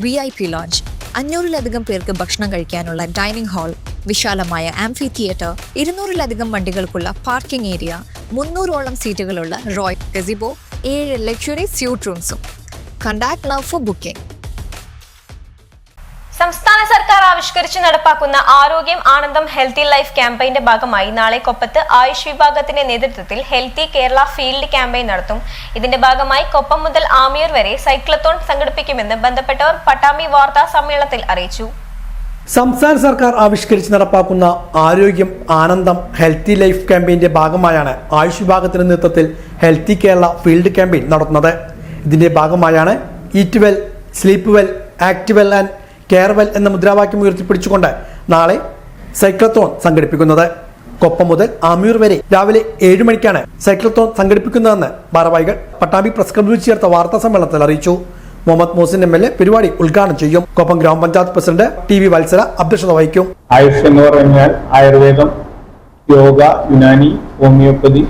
V I P launch അഞ്ഞൂറിലധികം പേർക്ക് ഭക്ഷണം കഴിക്കാനുള്ള ഡൈനിങ് ഹാൾ വിശാലമായ ആംഫി തിയേറ്റർ ഇരുന്നൂറിലധികം വണ്ടികൾക്കുള്ള പാർക്കിംഗ് ഏരിയ മുന്നൂറോളം സീറ്റുകളുള്ള റോയൽ ഗസിബോ ഏഴ് ലക്ഷറി സ്യൂട്ട് റൂംസും. കണ്ടാക്ട് നൗ ഫോർ ബുക്കിംഗ് സംസ്ഥാന സർക്കാർ ആവിഷ്കരിച്ച് നടപ്പാക്കുന്ന ആരോഗ്യം ആനന്ദം ഹെൽത്തി ലൈഫ് ക്യാമ്പയിന്റെ ഭാഗമായി നാളെ കൊപ്പത്ത് ആയുഷ് വിഭാഗത്തിന്റെ നേതൃത്വത്തിൽ ഹെൽത്തി കേരള ഫീൽഡ് ക്യാമ്പയിൻ നടത്തും. ഇതിന്റെ ഭാഗമായി കൊപ്പം മുതൽ ആമിയൂർ വരെ സൈക്ലത്തോൺ സംഘടിപ്പിക്കുമെന്ന് ബന്ധപ്പെട്ടവർ പട്ടാമി വാർത്താ സമ്മേളനത്തിൽ അറിയിച്ചു. സംസ്ഥാന സർക്കാർ ആവിഷ്കരിച്ച് നടപ്പാക്കുന്ന ആരോഗ്യം ആനന്ദം ഹെൽത്തി ലൈഫ് ക്യാമ്പയിന്റെ ഭാഗമായാണ് ആയുഷ് വിഭാഗത്തിന്റെ നേതൃത്വത്തിൽ ഹെൽത്തി കേരള ഫീൽഡ് ക്യാമ്പയിൻ നടത്തുന്നത്. ഇതിന്റെ ഭാഗമായാണ് eat well sleep well act well and care well എന്ന മുദ്രാവാക്യം ഉയർത്തിപ്പിടിച്ചുകൊണ്ട് നാളെ സൈക്ലത്തോൺ സംഘടിപ്പിക്കുന്നത്. കൊപ്പം മുതൽ ആമിയൂർ വരെ രാവിലെ ഏഴ് മണിക്കാണ് സൈക്ലത്തോൺ സംഘടിപ്പിക്കുന്നതെന്ന് ഭാരവാഹികൾ പട്ടാമ്പി പ്രസ് ക്ലബ്ബിൽ ചേർത്ത വാർത്താ സമ്മേളനത്തിൽ അറിയിച്ചു. Muhammad Mohsin M L A പരിപാടി ഉദ്ഘാടനം ചെയ്യും. കൊപ്പം ഗ്രാമപഞ്ചായത്ത് പ്രസിഡന്റ് ടി വി വത്സല അധ്യക്ഷത വഹിക്കും. ആയുഷ് എന്ന് പറഞ്ഞാൽ ആയുർവേദം യോഗ യുനാനി ഹോമിയോപ്പതി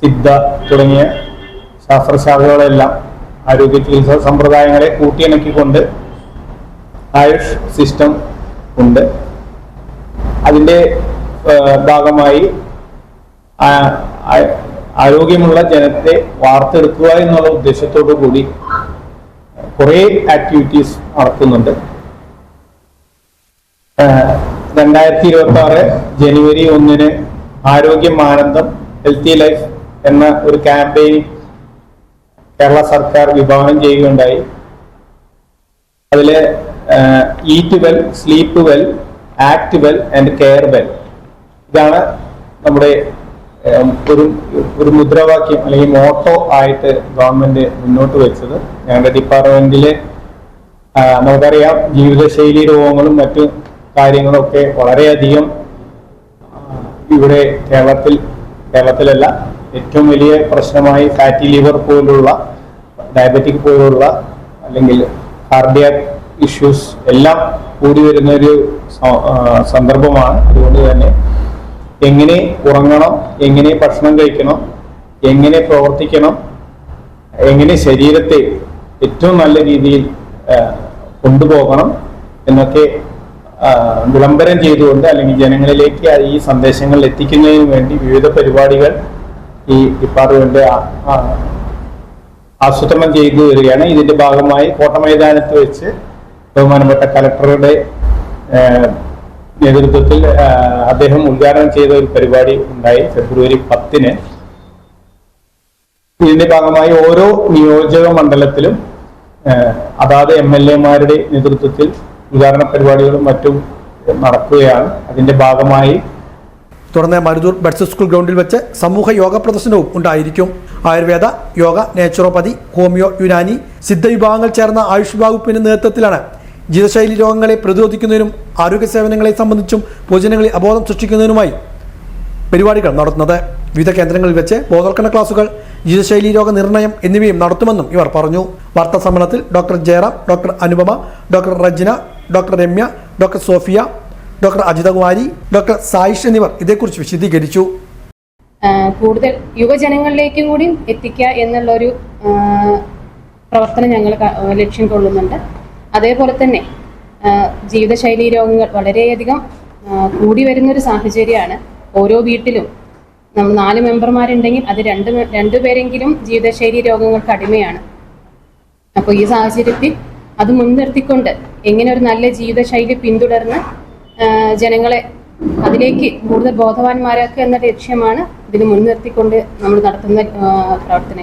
സിദ്ധ തുടങ്ങിയ ശാസ്ത്രശാഖകളെല്ലാം ആരോഗ്യ ചികിത്സാ സമ്പ്രദായങ്ങളെ കൂട്ടിയിണക്കിക്കൊണ്ട് ആയുഷ് സിസ്റ്റം ഉണ്ട്. അതിന്റെ ഭാഗമായി ആരോഗ്യമുള്ള ജനത്തെ വാർത്തെടുക്കുക എന്നുള്ള ഉദ്ദേശത്തോടു കൂടി കുറേ ആക്ടിവിറ്റീസ് നടത്തുന്നുണ്ട് രണ്ടായിരത്തി ഇരുപത്തി ആറ് ജനുവരി ഒന്നിന് ആരോഗ്യം ആനന്ദം ഹെൽത്തി ലൈഫ് എന്ന ഒരു ക്യാമ്പയിൻ കേരള സർക്കാർ വിഭാവനം ചെയ്യുകയുണ്ടായി. അതിൽ eat well sleep well act well and care well ഇതാണ് നമ്മുടെ ഒരു ഒരു മുദ്രാവാക്യം അല്ലെങ്കിൽ മോട്ടോ ആയിട്ട് ഗവൺമെന്റ് മുന്നോട്ട് വെച്ചത്. ഞങ്ങളുടെ ഡിപ്പാർട്ട്മെന്റിലെ നമുക്കറിയാം ജീവിതശൈലി രോഗങ്ങളും മറ്റു കാര്യങ്ങളൊക്കെ വളരെയധികം ഇവിടെ കേരളത്തിൽ കേരളത്തിലല്ല ഏറ്റവും വലിയ പ്രശ്നമായി ഫാറ്റി ലിവർ പോലുള്ള ഡയബറ്റിക് പോലുള്ള അല്ലെങ്കിൽ കാർഡിയാക് ഇഷ്യൂസ് എല്ലാം കൂടി വരുന്ന ഒരു സന്ദർഭമാണ്. അതുകൊണ്ട് തന്നെ എങ്ങനെ ഉറങ്ങണം എങ്ങനെ ഭക്ഷണം കഴിക്കണം എങ്ങനെ പ്രവർത്തിക്കണം എങ്ങനെ ശരീരത്തെ ഏറ്റവും നല്ല രീതിയിൽ കൊണ്ടുപോകണം എന്നൊക്കെ വിളംബരം ചെയ്തുകൊണ്ട് അല്ലെങ്കിൽ ജനങ്ങളിലേക്ക് ഈ സന്ദേശങ്ങൾ എത്തിക്കുന്നതിന് വേണ്ടി വിവിധ പരിപാടികൾ ഈ ഡിപ്പാർട്ട്മെന്റ് ആസൂത്രണം ചെയ്തു വരികയാണ്. ഇതിന്റെ ഭാഗമായി കോട്ടമൈതാനത്ത് വെച്ച് ബഹുമാനപ്പെട്ട കലക്ടറുടെ നേതൃത്വത്തിൽ അദ്ദേഹം ഉദ്ഘാടനം ചെയ്ത ഒരു പരിപാടി ഉണ്ടായി ഫെബ്രുവരി പത്തിന്. ഇതിന്റെ ഭാഗമായി ഓരോ നിയോജക മണ്ഡലത്തിലും അതാത് എം എൽ എമാരുടെ നേതൃത്വത്തിൽ ഉദ്ഘാടന പരിപാടികളും മറ്റും നടക്കുകയാണ്. അതിന്റെ ഭാഗമായി തുടർന്ന് മരുതൂർ ബഡ്സ് സ്കൂൾ ഗ്രൗണ്ടിൽ വെച്ച് സമൂഹ യോഗ പ്രദർശനവും ഉണ്ടായിരിക്കും. Ayurveda yoga naturopathy homeo Unani Siddha വിഭാഗങ്ങൾ ചേർന്ന ആയുഷ് വകുപ്പിന്റെ നേതൃത്വത്തിലാണ് ജീവിതശൈലി രോഗങ്ങളെ പ്രതിരോധിക്കുന്നതിനും ആരോഗ്യ സേവനങ്ങളെ സംബന്ധിച്ചും പൊതുജനങ്ങളിൽ അബോധം സൃഷ്ടിക്കുന്നതിനുമായി പരിപാടികൾ നടത്തുന്നത്. വിവിധ കേന്ദ്രങ്ങളിൽ വെച്ച് ബോധവൽക്കരണ ക്ലാസുകൾ ജീവിതശൈലി രോഗ നിർണയം എന്നിവയും നടത്തുമെന്നും ഇവർ പറഞ്ഞു. വാർത്താ സമ്മേളനത്തിൽ doctor Jayaram doctor Anupama doctor Rajna doctor Ramya doctor Sophia doctor Ajithakumari doctor Saish എന്നിവർ ഇതേക്കുറിച്ച് വിശദീകരിച്ചു. കൂടുതൽ യുവജനങ്ങളിലേക്കും കൂടി എത്തിക്കുക എന്നുള്ളൊരു പ്രവർത്തനം ഞങ്ങൾ ലക്ഷ്യം കൊള്ളുന്നുണ്ട്. അതേപോലെ തന്നെ ജീവിതശൈലി രോഗങ്ങൾ വളരെയധികം കൂടി വരുന്നൊരു സാഹചര്യമാണ്. ഓരോ വീട്ടിലും നമ്മൾ നാല് മെമ്പർമാരുണ്ടെങ്കിൽ അത് രണ്ട് രണ്ടുപേരെങ്കിലും ജീവിതശൈലി രോഗങ്ങൾക്ക് അടിമയാണ്. അപ്പോൾ ഈ സാഹചര്യത്തിൽ അത് മുൻനിർത്തിക്കൊണ്ട് എങ്ങനെ ഒരു നല്ല ജീവിതശൈലി പിന്തുടർന്ന് ജനങ്ങളെ അതിലേക്ക് കൂടുതൽ ബോധവാന്മാരാക്കുക എന്ന ലക്ഷ്യമാണ് ഇതിന് മുൻനിർത്തിക്കൊണ്ട് നമ്മൾ നടത്തുന്ന പ്രവർത്തനങ്ങൾ.